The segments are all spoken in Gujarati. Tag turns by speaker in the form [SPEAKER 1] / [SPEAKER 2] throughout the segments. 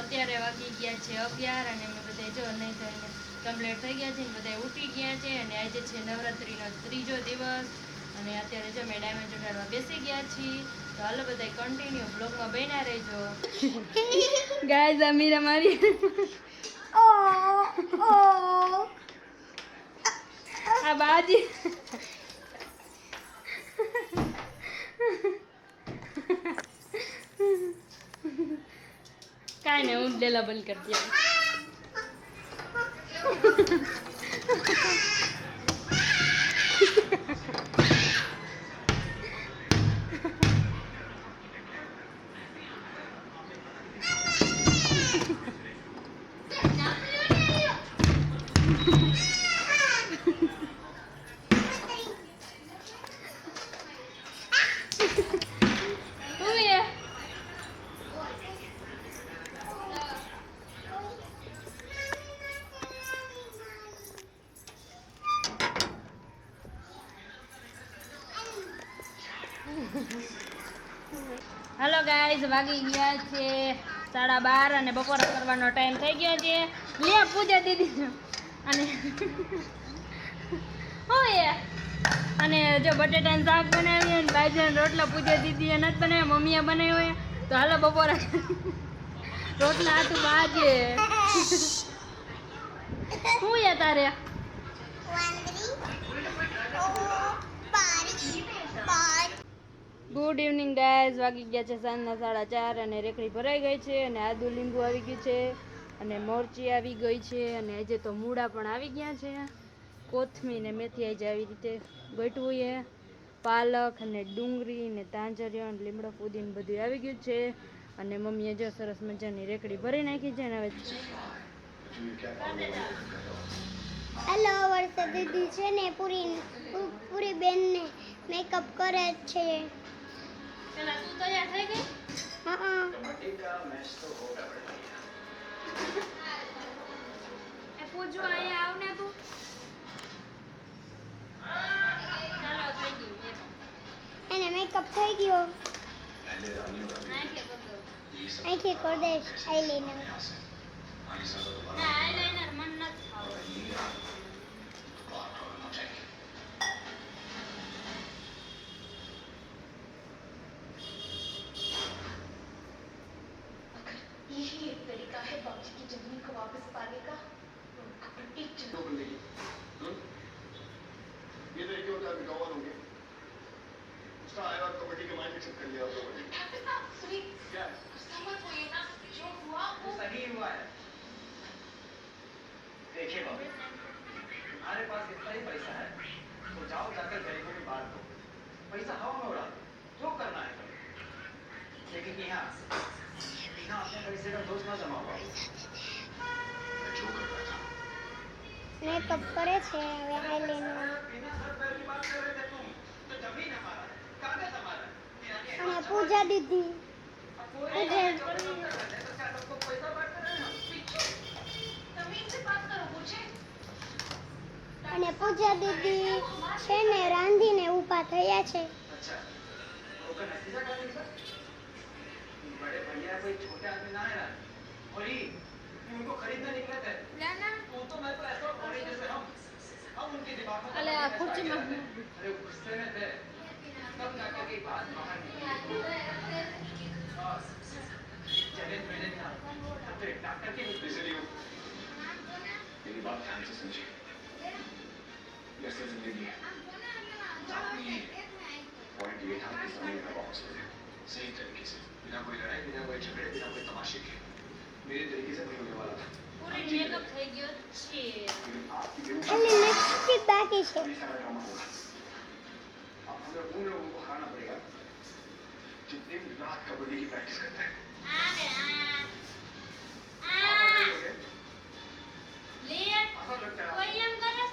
[SPEAKER 1] અત્યારે વાગી ગયા છે અગિયાર અને અમે બધા જો નહીં થઈને કમ્પ્લીટ થઈ ગયા છે ને બધા ઉઠી ગયા છે અને આજે છે નવરાત્રિનો ત્રીજો દિવસ અને અત્યારે જો મેં ડાયમંડ ઉઠાડવા બેસી ગયા છીએ તો હાલો બધા કન્ટિન્યુ બ્લોગમાં બન્યા રહેજો. ગાય અમીરા મારી આ બાજી. કાંઈ નહીં હું ડેલા બંધ કરી આવું હાલો ગાઈઝ વાગી ગયા છે સાડા બાર અને બપોરા કરવાનો ટાઈમ થઈ ગયો છે. લે પૂજા દીદી અને હોય અને જો બટેટાનું શાક બનાવ્યું અને બાજરાના રોટલા પૂજા દીદીએ નથી બનાવ્યા, મમ્મીએ બનાવ્યો હોય તો હાલો બપોરા રોટલા હાથું બાજે શું યા તારે? ગુડ ઇવનિંગ ગાઈઝ વાગી ગયા છે સાંજના સાડા ચાર અને રેકડી ભરાઈ ગઈ છે અને આદુ લીંબુ આવી ગયું છે અને મોરચી આવી ગઈ છે અને આજે તો મૂળા પણ આવી ગયા છે. કોથમી ને મેથી આજે આવી રીતે ગોઠવું છે. પાલક અને ડુંગળી ને તાંજરિયો લીમડો ફૂદીને બધું આવી ગયું છે અને મમ્મીએ જો સરસ મજાની રેકડી ભરી નાખી છે અને હવે
[SPEAKER 2] હેલો વર્ષા દીદી છે ને પૂરી પૂરી બેનને મેકઅપ કરે છે.
[SPEAKER 1] પેલા તું તૈયાર થઈ ગઈ
[SPEAKER 2] હા
[SPEAKER 1] એ પૂછો અહીંયા આવ ને તું ચાલો થઈ ગયું એ તો.
[SPEAKER 2] એને મેકઅપ થઈ ગયો
[SPEAKER 1] નાખે બધું.
[SPEAKER 2] અહીંથી કરી દઈશ આઈલાઈનર
[SPEAKER 1] ના eyeliner મન નથી ફાવતું.
[SPEAKER 3] बंदे की हम्म? ये लड़के होता है गवार होंगे उसका आया और कबड्डी के मैच एक्सेप्ट कर लिया और कबड्डी
[SPEAKER 4] ठाकुर साहब सुनिए
[SPEAKER 3] क्या है
[SPEAKER 4] गुस्सा मत होइए ना जो हुआ वो
[SPEAKER 5] सही हुआ है देखिए बाबू तुम्हारे पास इतना ही पैसा है तो जाओ जाकर गरीबों में बांट दो पैसा हवा में उड़ा दो जो करना है करो लेकिन यहाँ यहाँ अपने पैसे का दोष ना जमाओ
[SPEAKER 3] मैं जो कर रहा था
[SPEAKER 2] મેકઅપ કરે છે હવે
[SPEAKER 5] આઈલેનો
[SPEAKER 2] અને પૂજા દીદી અને પૂજા દીદી છે ને, રાંધીને ઊભા થયા છે.
[SPEAKER 5] બડે ભૈયા કોઈ છોટા આદમી ના હે ઓલી छोटे आदमी ना है ना और ये उनको खरीदने निकले थे
[SPEAKER 1] લે ના.
[SPEAKER 5] वो तो मैं तो ऐसा घोड़े जैसे हम हम उनके दिमाग में
[SPEAKER 1] अले,
[SPEAKER 5] पता नहीं
[SPEAKER 1] कुछ
[SPEAKER 5] कैसा
[SPEAKER 1] मत-
[SPEAKER 5] आ गया। अरे गुस्से में थे तब जाकर के बात बाहर निकली और चले मैंने था तब तो एक डॉक्टर के
[SPEAKER 3] इसलिए मेरी बात ध्यान से समझिए जैसे जिंदगी है पॉइंट ये था कि समय का वापस ले सही तरीके से बिना कोई लड़ाई बिना कोई झगड़े बिना कोई तमाशे के मेरे तरीके से नहीं होने वाला था
[SPEAKER 1] પૂરી makeup થઈ ગયો છે
[SPEAKER 3] लेकिन आपकी बेवकूफ़ी
[SPEAKER 2] ખાલી લિપસ્ટિક બાકી છે
[SPEAKER 3] बड़ी सारा ड्रामा होगा अब हमें उन लोगों को हराना पड़ेगा जो दिन रात कबड्डी की प्रैक्टिस करते हैं
[SPEAKER 1] આ બે, આ.
[SPEAKER 3] आप
[SPEAKER 1] આ.
[SPEAKER 3] नहीं होगे?
[SPEAKER 1] લે.
[SPEAKER 3] ऐसा लगता है
[SPEAKER 1] કોઈ એમ કરે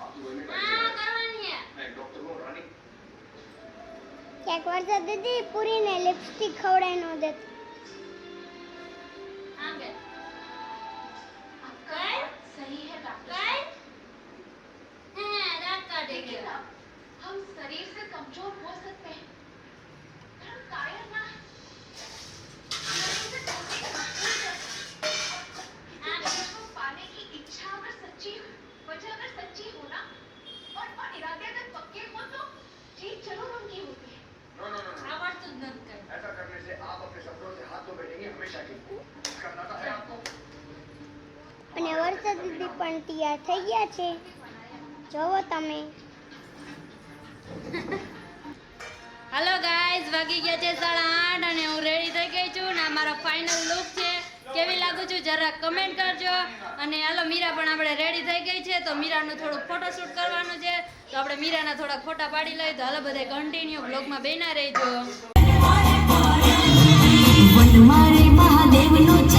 [SPEAKER 3] आप लोगों ने
[SPEAKER 1] આ કરવાની છે
[SPEAKER 3] मैं एक डॉक्टर हूँ रानी
[SPEAKER 2] ક્યાંક વર્ષા દીદી પૂરીને લિપસ્ટિક ખવડાવી ન દેતી
[SPEAKER 1] આ
[SPEAKER 2] અને વરસાદ દીદી પણ તૈયાર થઈ ગયા છે. જોવો તમે.
[SPEAKER 1] હાલો ગાઈઝ વાગી ગયા છે સાડા આઠ અને હું રેડી થઈ ગઈ છું ને મારો ફાઇનલ લુક છે. કેવી લાગુ છું જરા કમેન્ટ કરજો. અને હાલો મીરા પણ આપણે રેડી થઈ ગઈ છે, તો મીરાનું થોડુંક ફોટોશૂટ કરવાનું છે. તો આપણે મીરાના થોડા ફોટા પાડી લઈએ, તો હાલો બધા કન્ટિન્યુ બ્લોગમાં બેના રહેજો.
[SPEAKER 6] ไม่รู้ใจ